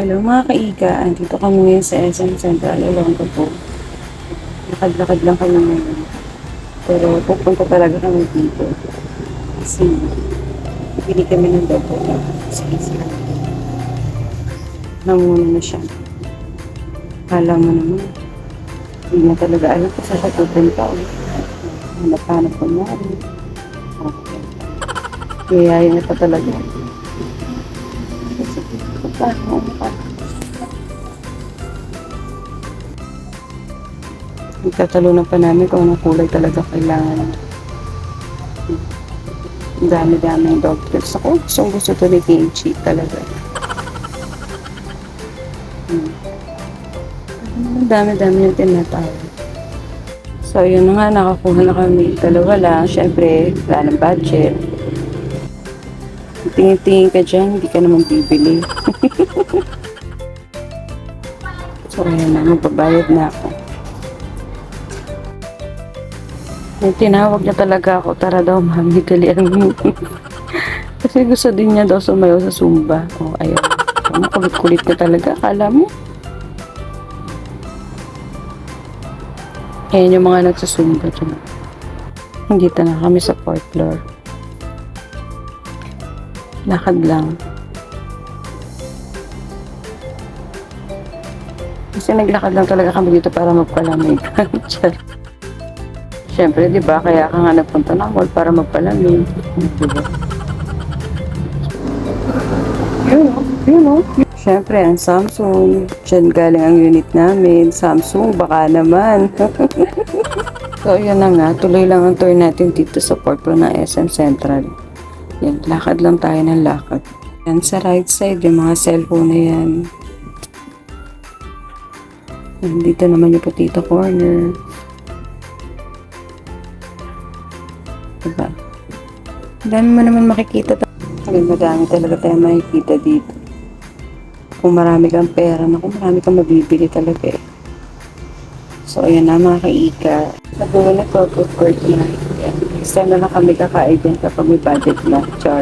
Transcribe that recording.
Hello mga kaika, andito kami ngayon sa SM Central Olonga po. Lakad-lakad lang kami ngayon. Pero pupunta talaga kami dito. Kasi bili kami ng double na sa isla. Namuna na siya. Kala mo naman. Hindi na talaga alam kung saan siya pupunta. Hanap-hanap ko na. Kaya na pa talaga. Nagtatalunan pa namin kung anong kulay talaga kailangan. Ang dami-dami ng dog pills. Ako, gusto gusto to ni Kimchi talaga. Hmm. Dami-dami yung tinatawag. So, yun na nga, nakakuha na kami. Dalawa lang. Siyempre, wala ng budget. Tingin-tingin ka dyan, hindi ka naman bibili. So, ayan na, magbabayad na ako. Yung tinawag niya talaga ako, tara daw mami, dalian mo. Kasi gusto din niya daw sumayaw sa Zumba. O, oh, ayun. So, makulit-kulit na talaga, akala mo. Ayan yung mga nagsusumba dyan. Nandito na kami sa fourth floor. Lakad lang. Kasi naglakad lang talaga kami dito para magpalamig. Siyempre, di ba? Kaya ka nga nagpunta ng mall para magpalamig. Di ba? Yun, oh. yun, oh. Siyempre, ang Samsung. Diyan galing ang unit namin. Samsung, baka naman. so, yun na nga. Tuloy lang ang tour natin dito sa floor ng SM Central. Yan, lakad lang tayo ng lakad. Yan, sa right side, yung mga cellphone na yan. Yan, dito naman yung potato corner. Diba? Dami mo naman makikita. Ay, madami talaga tayo makikita dito. Kung marami kang pera, na kung marami kang mabibili talaga eh. So, ayan na mga kaika. Nagawin na to, food court na. Yan. Isa na lang kami kakain kapag may budget na. Char.